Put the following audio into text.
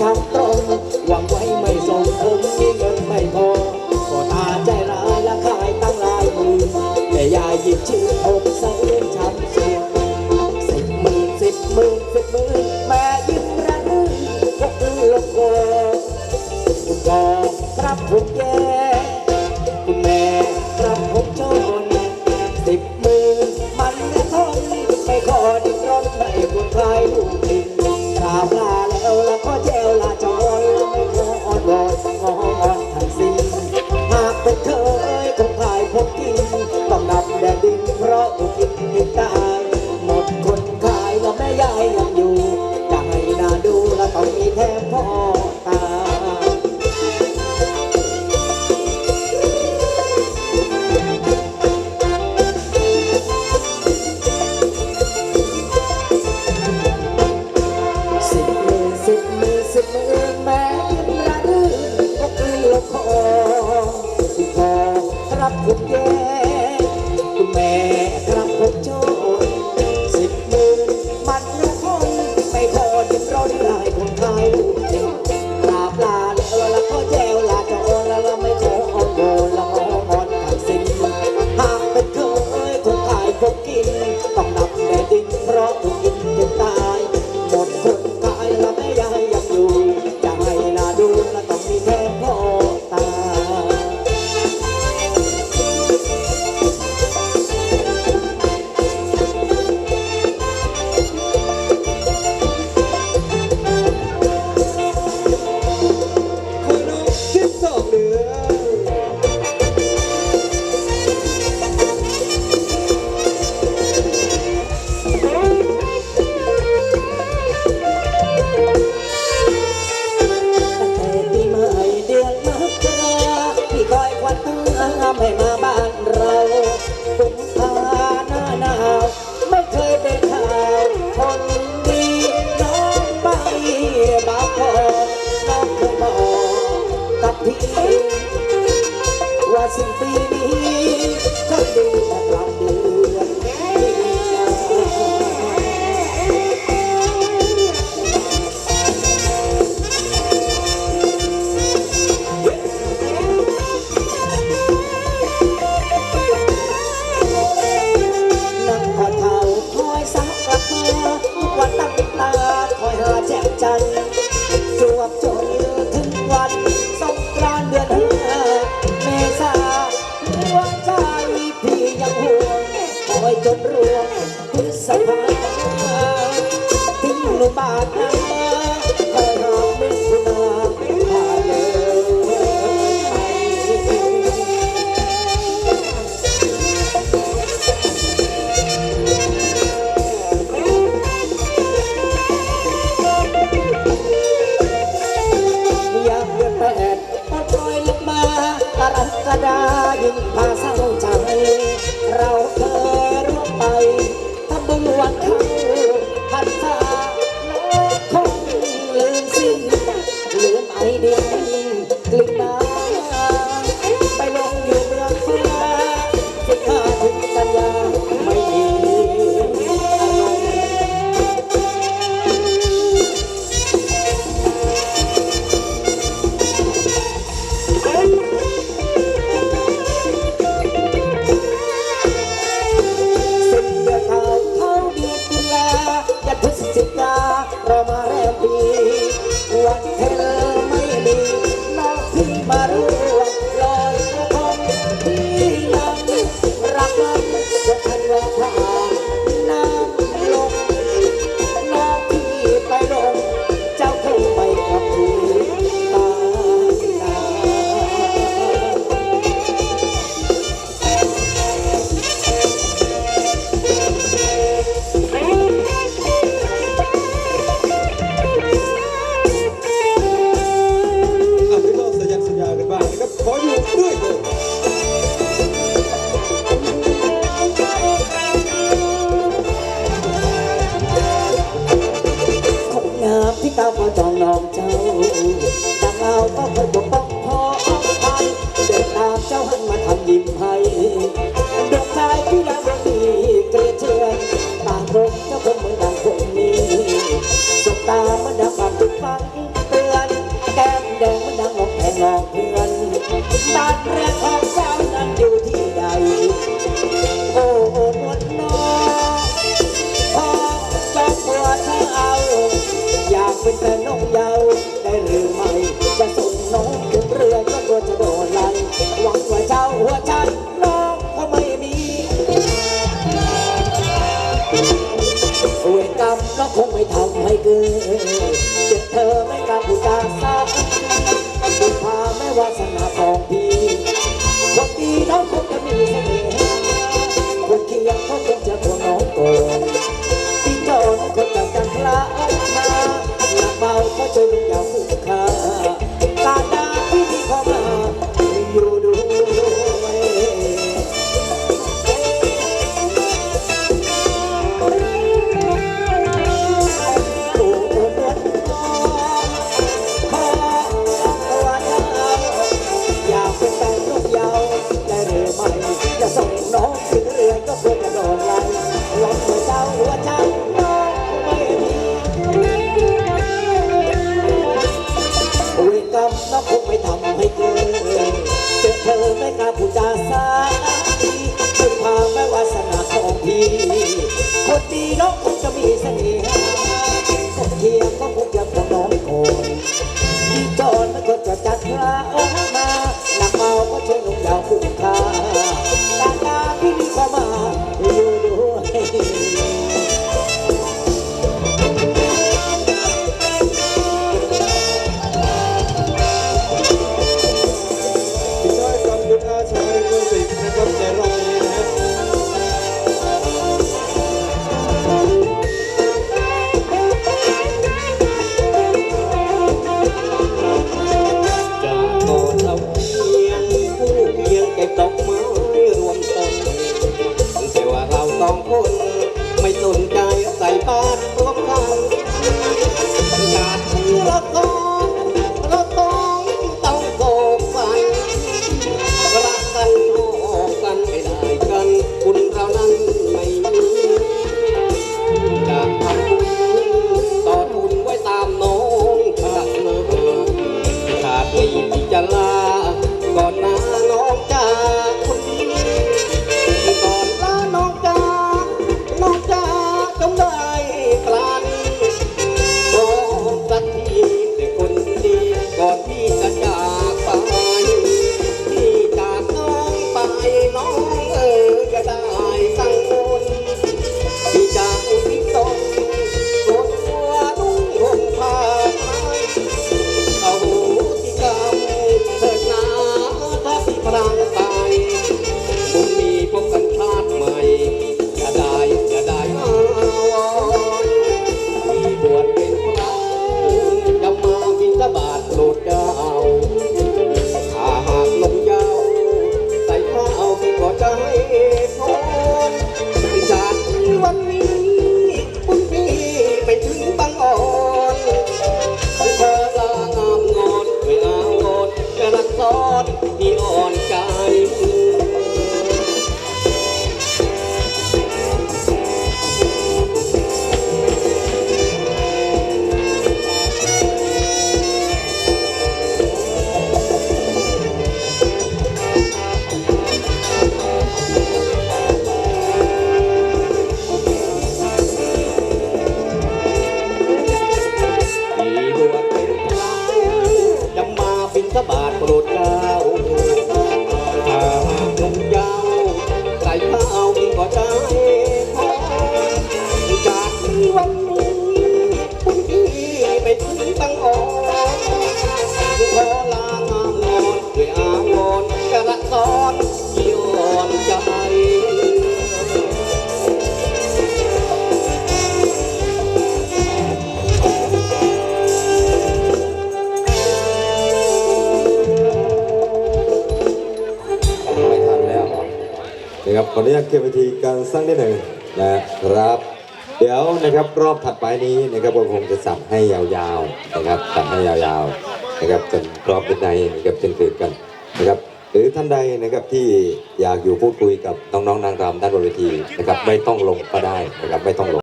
จักตรงวางไว้ วงใจพี่ยังห่วงคอยจนรวงพฤษภาถึงหนูบาดน้ำ จ้องนองเจ้าต่างเอาต้องคอยปกป้องพออภัยเดินตามเจ้าหันมาทำยิ้มให้ดอกไายที่ดาวดีเกลียเชิญต่างคนเจ้าคนเมือนดัางคนนี้สบตามันดังความตุกฟังเตือนแก้มแดงมันดังออกแทงงอกเพื่อนบาดแผล ไม่ทำให้เกินเจ็บเธอไม่กล้าพูดจาซักพาแม่วาสนาของพี่วันดีน้องคงจะมีสัก สน่ห์ก็เคียคงจะคงน้องโงที่อนมันก็จะจัดลาออกมาหนักเมาก็ช่วยนุ่งยาวคุ้มค่าตาตาพี่นี่ก็มาอยู่ ก่อนที่จะจากไปพี่จากไปน้องเอ๋ยได้สังบุพี่จากุทิศตนกดหัวนุ่งผ้าไทเอาที่กำเถินาถ้าพี่พง สบาทโปรดเกล้า เกมวิธีการสั้างไดหนึ่งนะครับ เดี๋ยวนะครับรอบถัดไปนี้นะครับผมาคงจะสับให้ยาวๆนะครับสับให้ยาวๆนะครับจนรอบในนะครับจนถึงกันนะครับหรือท่านใดนะครับที่อยากอยู่พูดคุยกับน้องๆนางรำด้านบนเวทีนะครับไม่ต้องลงก็ได้นะครับไม่ต้องลง